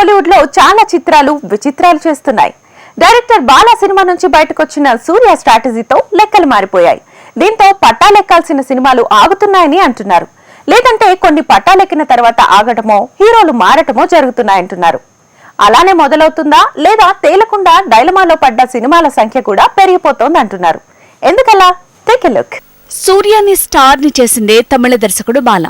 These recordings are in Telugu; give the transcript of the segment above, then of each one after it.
కోలీవుడ్లో చాలా చిత్రాలు విచిత్రాలు చేస్తున్నాయి. డైరెక్టర్ బాలా సినిమా నుంచి బయటకొచ్చిన సూర్య స్ట్రాటజీతో లెక్కలు మారిపోయాయి. దీంతో పట్టాలెక్కాల్సిన సినిమాలు ఆగుతున్నాయని అంటున్నారు. లేదంటే కొన్ని పట్టాలెక్కిన తర్వాత ఆగటమో హీరోలు మారటమో జరుగుతున్నాయంటున్నారు. అలానే మొదలవుతుందా లేదా తేలకుండా డైలమాలో పడ్డ సినిమాల సంఖ్య కూడా పెరిగిపోతోంది అంటున్నారు ఎందుకలా? టేక్ ఎ లుక్ సూర్యాని స్టార్ని చేసిందే తమిళ దర్శకుడు బాల.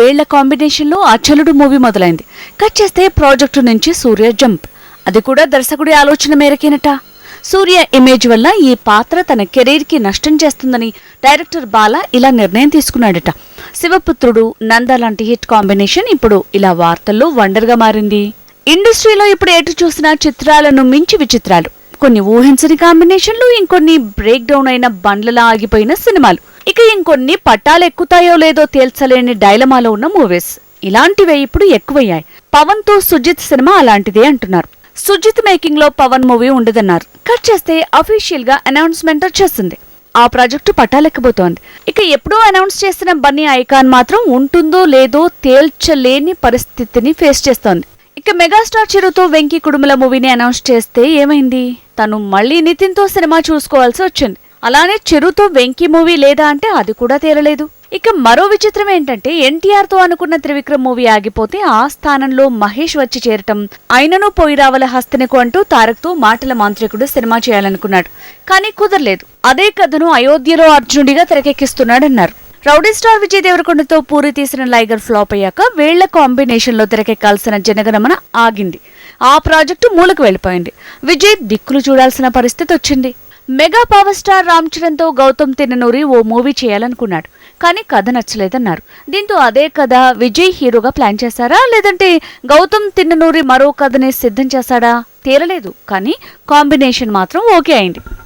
వీళ్ళ కాంబినేషన్లో అచ్చలుడు మూవీ మొదలైంది. కట్ చేస్తే ప్రాజెక్టు నుంచి సూర్య జంప్. అది కూడా దర్శకుడి ఆలోచన మేరకేనట. సూర్య ఇమేజ్ వల్ల ఈ పాత్ర తన కెరీర్కి నష్టం చేస్తుందని డైరెక్టర్ బాల ఇలా నిర్ణయం తీసుకున్నాడట. శివపుత్రుడు నంద లాంటి హిట్ కాంబినేషన్ ఇప్పుడు ఇలా వార్తల్లో వండర్గా మారింది. ఇండస్ట్రీలో ఇప్పుడు ఎటు చూసినా చిత్రాలను మించి విచిత్రాలు. కొన్ని ఊహించని కాంబినేషన్లు ఇంకొన్ని బ్రేక్ డౌన్ అయిన బండ్లలా ఆగిపోయిన సినిమాలు. ఇక ఇంకొన్ని పట్టాలు ఎక్కుతాయో లేదో తేల్చలేని డైలమాలో ఉన్న మూవీస్. ఇలాంటివే ఇప్పుడు ఎక్కువయ్యాయి. పవన్తో సుజిత్ సినిమా అలాంటిదే అంటున్నారు. సుజిత్ మేకింగ్లో పవన్ మూవీ ఉండదన్నారు. కట్ చేస్తే అఫీషియల్గా అనౌన్స్మెంట్ వచ్చేసింది ఆ ప్రాజెక్టు పట్టాలెక్కబోతోంది ఇక ఎప్పుడో అనౌన్స్ చేసిన బన్నీ ఐకాన్ మాత్రం ఉంటుందో లేదో తేల్చలేని పరిస్థితిని ఫేస్ చేస్తోంది. ఇక మెగాస్టార్ చిరుతో వెంకీ కుడుముల మూవీని అనౌన్స్ చేస్తే ఏమైంది? తను మళ్ళీ నితిన్తో సినిమా చూసుకోవాల్సి వచ్చింది. అలానే చిరుతో వెంకీ మూవీ లేదా అంటే అది కూడా తేలలేదు. ఇక మరో విచిత్రం ఏంటంటే ఎన్టీఆర్తో అనుకున్న త్రివిక్రమ్ మూవీ ఆగిపోతే ఆ స్థానంలో మహేష్ వచ్చి చేరటం. అయినను పోయిరావల హస్తనికు అంటూ తారక్తో మాటల మాంత్రికుడు సినిమా చేయాలనుకున్నాడు. కానీ కుదరలేదు. అదే కథను అయోధ్యలో అర్జునుడిగా తెరకెక్కిస్తున్నాడన్నారు. రౌడీ స్టార్ విజయ్ దేవరకొండతో పూరి తీసిన లైగర్ ఫ్లాప్ అయ్యాక వేళ్ళ కాంబినేషన్లో తెరకెక్కాల్సిన జనగణమన ఆగింది. ఆ ప్రాజెక్టు మూలకు వెళ్ళిపోయింది. విజయ్ దిక్కులు చూడాల్సిన పరిస్థితి వచ్చింది. మెగా పవర్ స్టార్ రామ్ చరణ్తో గౌతమ్ తిన్ననూరి ఓ మూవీ చేయాలనుకున్నాడు. కానీ కథ నచ్చలేదన్నారు. దీంతో అదే కథ విజయ్ హీరోగా ప్లాన్ చేశారా? లేదంటే గౌతమ్ తిన్ననూరి మరో కథని సిద్ధం చేశాడా? తేలలేదు. కానీ కాంబినేషన్ మాత్రం ఓకే అయింది.